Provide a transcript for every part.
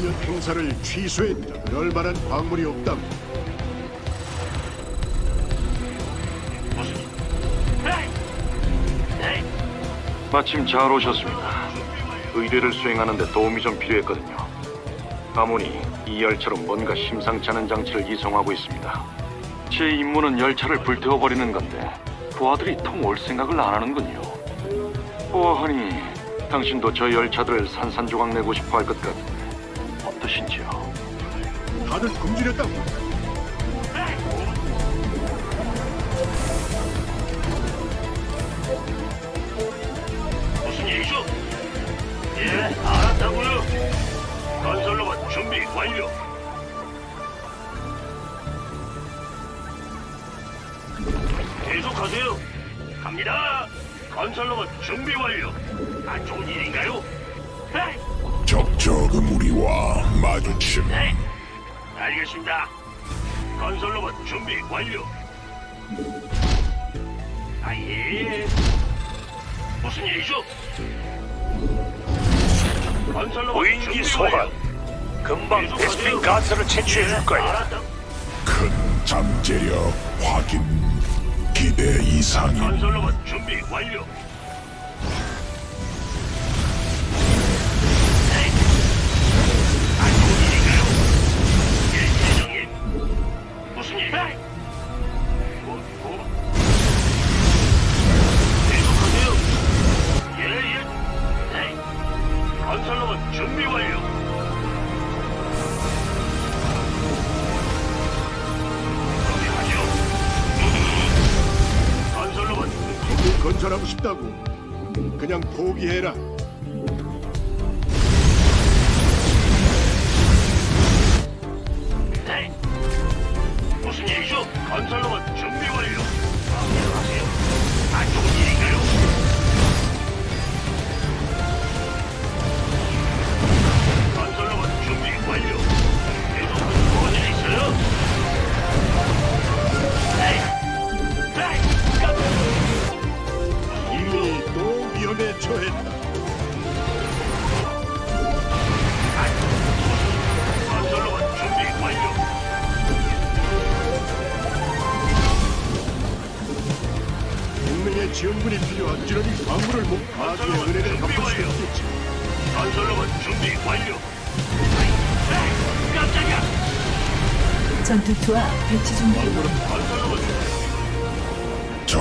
모든 행사를 취소했다. 그럴 만한 광물이! 에이! 마침 잘 오셨습니다. 의뢰를 수행하는데 도움이 좀 필요했거든요. 아모니 이 열차로 뭔가 심상치 않은 장치를 이송하고 있습니다. 제 임무는 열차를 불태워버리는 건데 부하들이 통올 생각을 안 하는군요. 보아하니 당신도 저 열차들을 산산조각 내고 싶어 할것 어떠신지요? 다들 굶주렸다고. 아예. 무슨 일이죠? 무인기 준비 소환. 금방 계속하세요. 베스핀 가스를 채취해 줄 거야. 알았다. 큰 잠재력 확인 기대 이상임 건설로봇 준비 완료. 준비 완료. 건설하고 싶다고. 그냥 포기해라.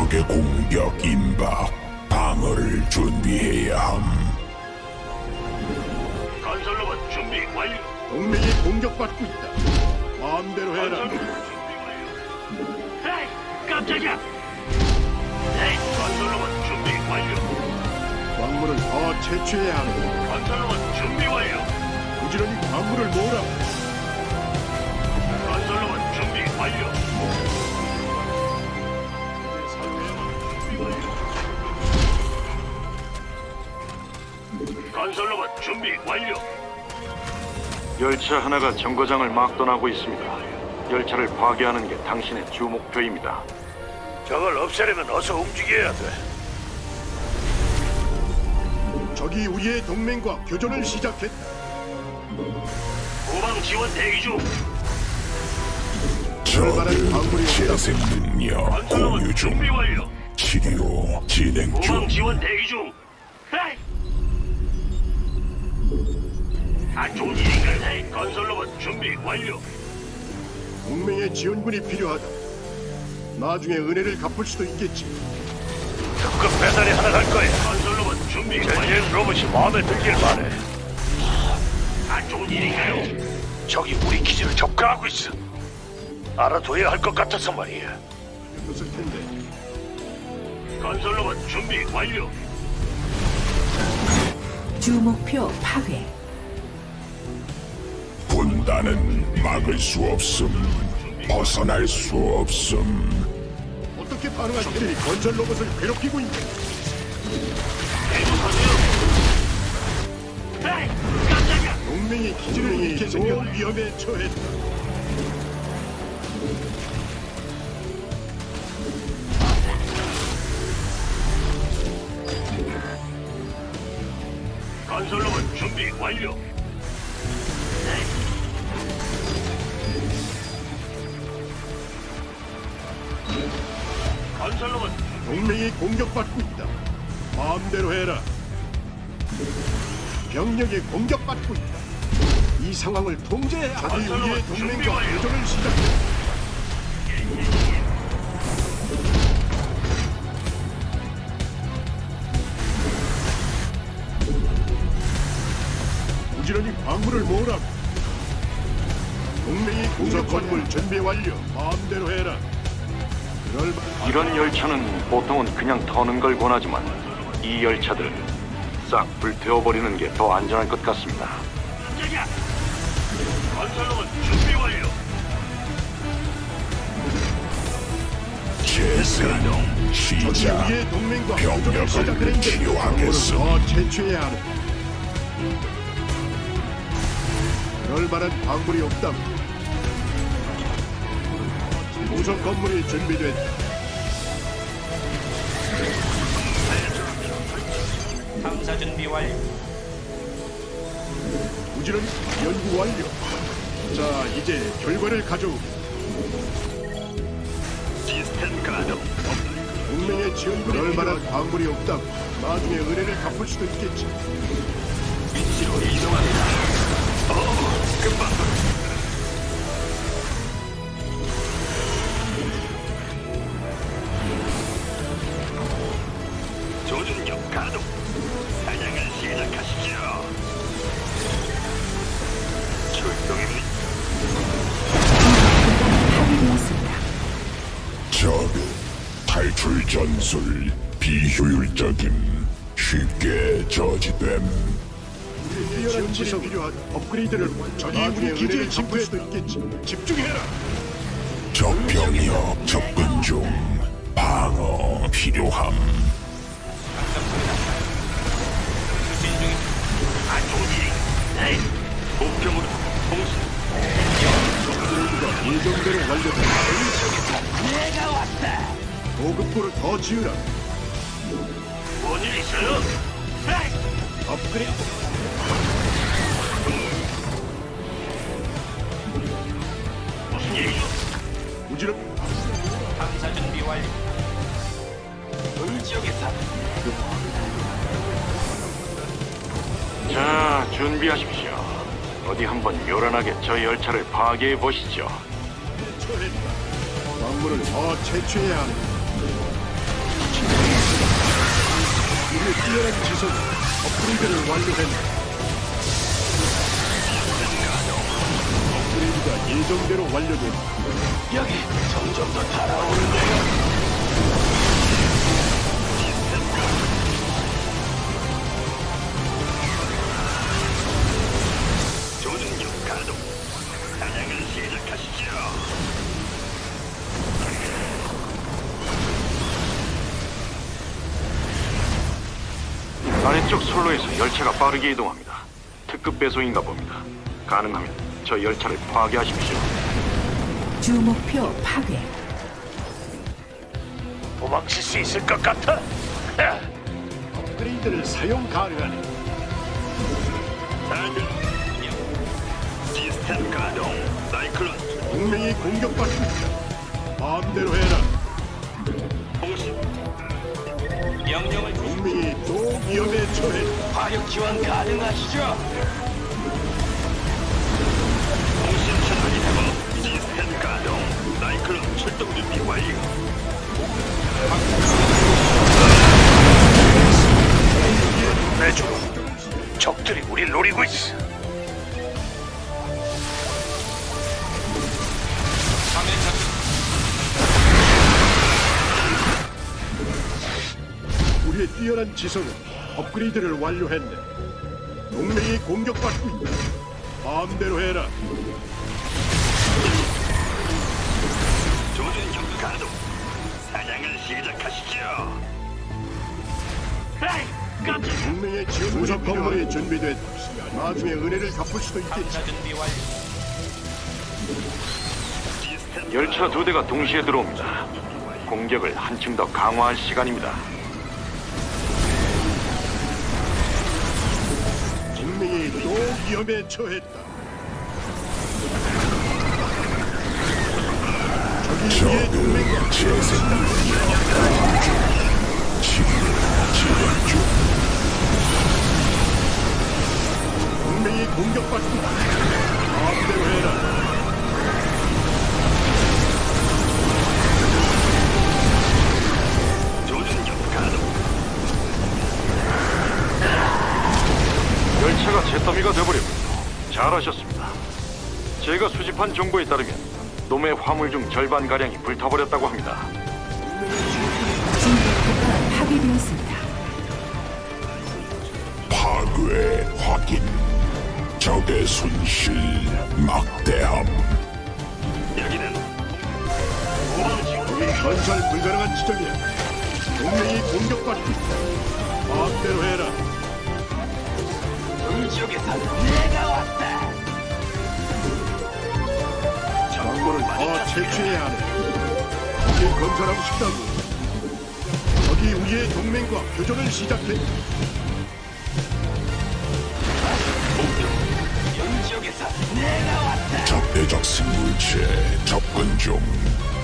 적의 공격 임박 방어를 준비해야 함 건설로봇 준비 완료. 동맹이 공격받고 있다. 마음대로 해라. 건설로봇 준비 완료. 에이, 깜짝이야. 에이, 건설로봇 준비 완료. 광물을 더 채취해야 하는. 건설로봇 준비 완료. 부지런히 광물을 모으라. 건설로봇 준비 완료. 건설로봇 준비 완료. 열차 하나가 정거장을 막 떠나고 있습니다. 열차를 파괴하는 게 당신의 주 목표입니다. 저걸 없애려면 어서 움직여야 돼. 적이 우리의 동맹과 교전을 시작했다. 후방 지원 대기 중. 적을 재생 능력 건설로봇 공유 중. 치료 진행 중 후방 지원 대기 중. 안 좋은 일인가? 에이, 건설 로봇 준비 완료. 동맹의 지원군이 필요하다. 나중에 은혜를 갚을 수도 있겠지. 특급 배달이 하나 갈 거야. 건설 로봇 준비 완료. 전쟁 로봇이 마음에 들길 바래. 안 좋은 일인가요? 적이 우리 기지를 접근하고 있어. 알아둬야 할 것 같아서 말이야. 없을 텐데. 건설 로봇 준비 완료. 주 목표 파괴 분단은 막을 수 없음 벗어날 수 없음 어떻게 반응하지? 그들이 건설 로봇을 괴롭히고 있네. 계속하세요. 에이, 깜짝이야. 동맹이 기지를 잃게 생겨 위험에 처했다. 건설로봇 준비 완료. 건설로봇 동맹이 공격받고 있다. 마음대로 해라. 병력이 공격받고 있다. 이 상황을 통제해야 적이 우리의 동맹과 교전을 시작해. 부지런히 광물을 모으라. 동맹이 공격 건물 준비 완료. 마음대로 해라. 이런 열차는 보통은 그냥 터는 걸 권하지만 이 열차들은 싹 불태워버리는 게 더 안전할 것 같습니다. 깜짝이야. 건설로봇 준비 완료. 재생 적이 시작. 병력을 더 채취해야 하는. 만한 광물이 없다. 우선 건물이 준비됐다. 탐사 준비 완료. 부지런히 연구 완료. 자, 이제 결과를 가져오. 시스템 가동. 지원군이 그럴 만한 광물이 없다고. 나중에 은혜를 갚을 수도 있겠지. 위치로 이동합니다. 어, 금방. 적은 탈출 전술 비효율적임 쉽게 저지됨 뛰어난 지성 필요하다. 업그레이드를 적이 우리 기지를 침투할 수도 있겠지. 집중해라. 적병력 접근 중 방어 필요함 추진 중입니다. 안 좋은 일이. 네. 목표물은 통신. 예정대로 완료된다. 내가 왔다. 보급고를 더 지으라. 뭔일 있어요? 네. 업그레이드. 무슨 일이죠? 부지런 탐사 준비 완료. 어느 지역에서? 자, 준비하십시오. 어디 한번 요란하게 저 열차를 파괴해 보시죠. 광물을 더 채취해야 하는. 우리의 뛰어난 지성 업그레이드를 완료했다. 업그레이드가 예정대로 완료된다. 여기 점점 더 달아오는데요. 아래쪽 선로에서 열차가 빠르게 이동합니다. 특급 배송인가 봅니다. 가능하면 저 열차를 파괴하십시오. 주 목표 파괴. 도망칠 수 있을 것 같아. 업그레이드를 사용 가능하네. 사냥. 시스템 가동. 사이클론 동맹이 공격받고 있다. 마음대로 해라. 명령을 주 동맹이 또 위험에 처했다. 화력 지원 가능하시죠? 통신 채널이 회복. 시스템 가동. 사이클론 출동 준비 완료. 지성은 업그레이드를 완료했네. 동맹이 공격받고 있다. 마음대로 해라. 조준력 가동. 사냥을 시작하시죠. 에이, 깜짝. 동맹의 지원 우선 건물이 준비됐다. 나중에 은혜를 갚을 수도 있겠지. 탐사 준비 완료. 시스템 열차 두 대가 동시에 들어옵니다. 공격을 한층 더 강화할 시간입니다. 동맹이 또 위험에 처했다. 적이 우리의 동맹과 재생 진행 중 동맹이 공격받고 있다. 마음대로 해라. 잘하셨습니다. 제가 수집한 정보에 따르면 놈의 화물 중 절반 가량이 불타버렸다고 합니다. 진격포가 파괴되었습니다. 파괴 확인 적의 손실 막대함 여기는 여기 건설 불가능한 지점이야. 동맹이 공격받고 있다. 마음대로 해라. 음지역에서 내가 왔다. 정보를 더 채취해야 하네. 이제 건설하고 싶다고. 저기 우리의 동맹과 교전을 시작해. 음지역에서 내가 왔다. 적대적 생물체 접근 중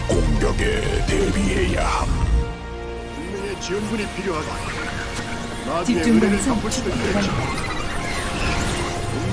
공격에 대비해야 함 동맹의 지원군이 필요하다. 나중에 집중 은혜를 방송 갚을 수도 있겠지.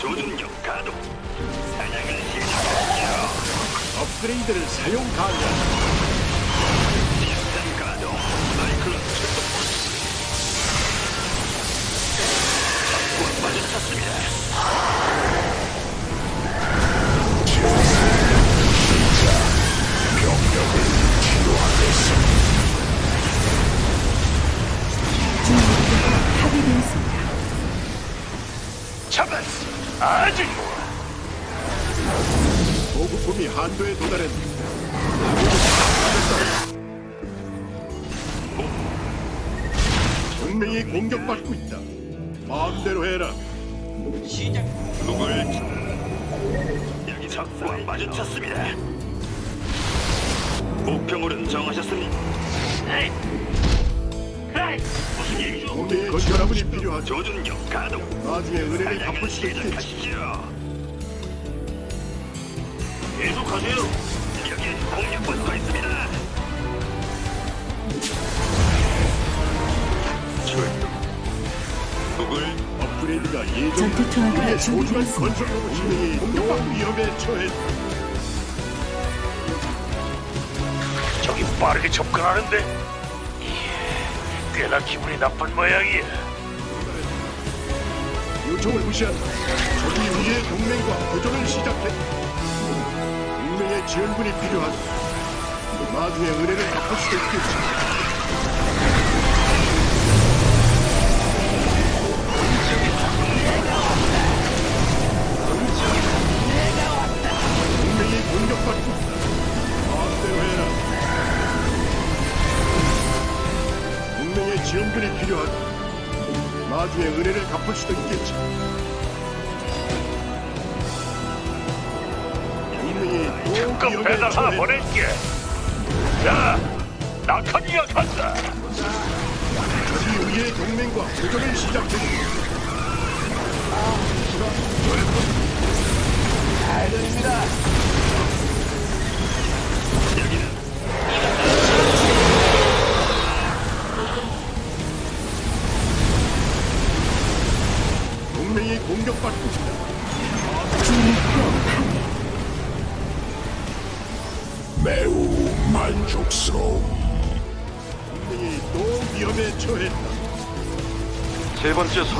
조준력 가동. 사냥을 시작하죠. 업그레이드를 사용 가능. 시스템 가동. 사이클론 출동. 적과 마주쳤습니다. 중목표가 파괴되었습니다. 아주 좋아. 보급품이 한도에 도달했다. 동맹이 공격받고 있다. 마음대로 해라. 시작. 누굴 여기 적과 마주쳤습니다. 목표물은 정하셨습니까? 에이, 일이죠? 동맹의 건설함이 필요하죠. 조준력 가동. 나중에 은혜를 갚을 수도 있겠지. 시작하시죠. 계속하세요. 여기 공격받고 있습니다. 누굴 업그레이드가 예정. 전투 투하가 우리의 소중한 준비됐습니다. 건설 로봇이 공격받고 위험에 처했다. 저기 빠르게 접근하는데 꽤나 기분이 나쁜 모양이야. 요청을 무시한다. 저기 우리의 동맹과 교전을 시작했다. 동맹의 지원군이 필요하다. 나중에 은혜를 갚을 수도 있겠지.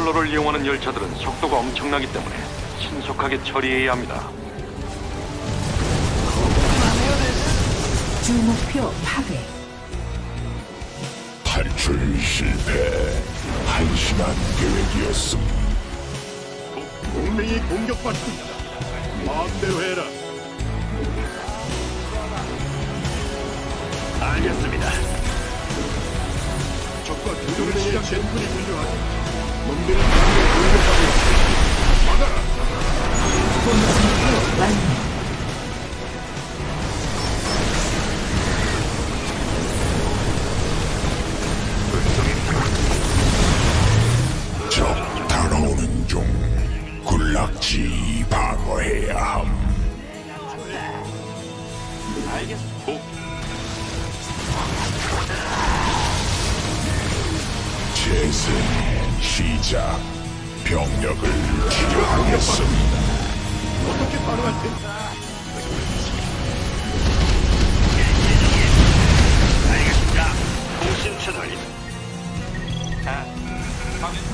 선로를 이용하는 열차들은 속도가 엄청나기 때문에 신속하게 처리해야 합니다. 주목표 파괴. 탈출 실패 한시간 계획이었음 동맹이 공격받고 있다. 마음대로 해라. 알겠습니다. 적과 교전의 젠군이 필요하다. 놈들이 공격하고 있다. 막아라. 기록 완료.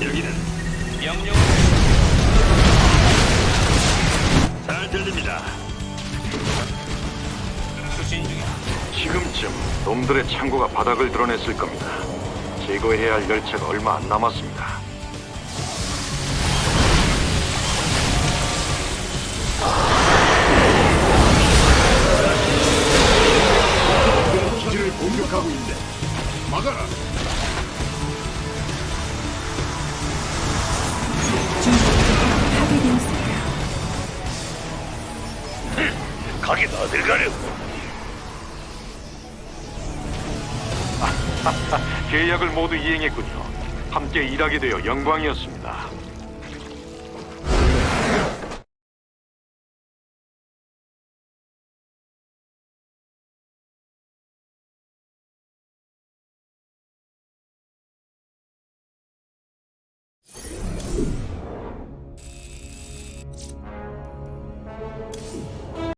여기는 명령 잘 들립니다. 수신 중이다. 지금쯤 놈들의 창고가 바닥을 드러냈을 겁니다. 제거해야 할 열차가 얼마 안 남았습니다. 가긴 어딜 가려? 계약을 모두 이행했군요. 함께 일하게 되어 영광이었습니다.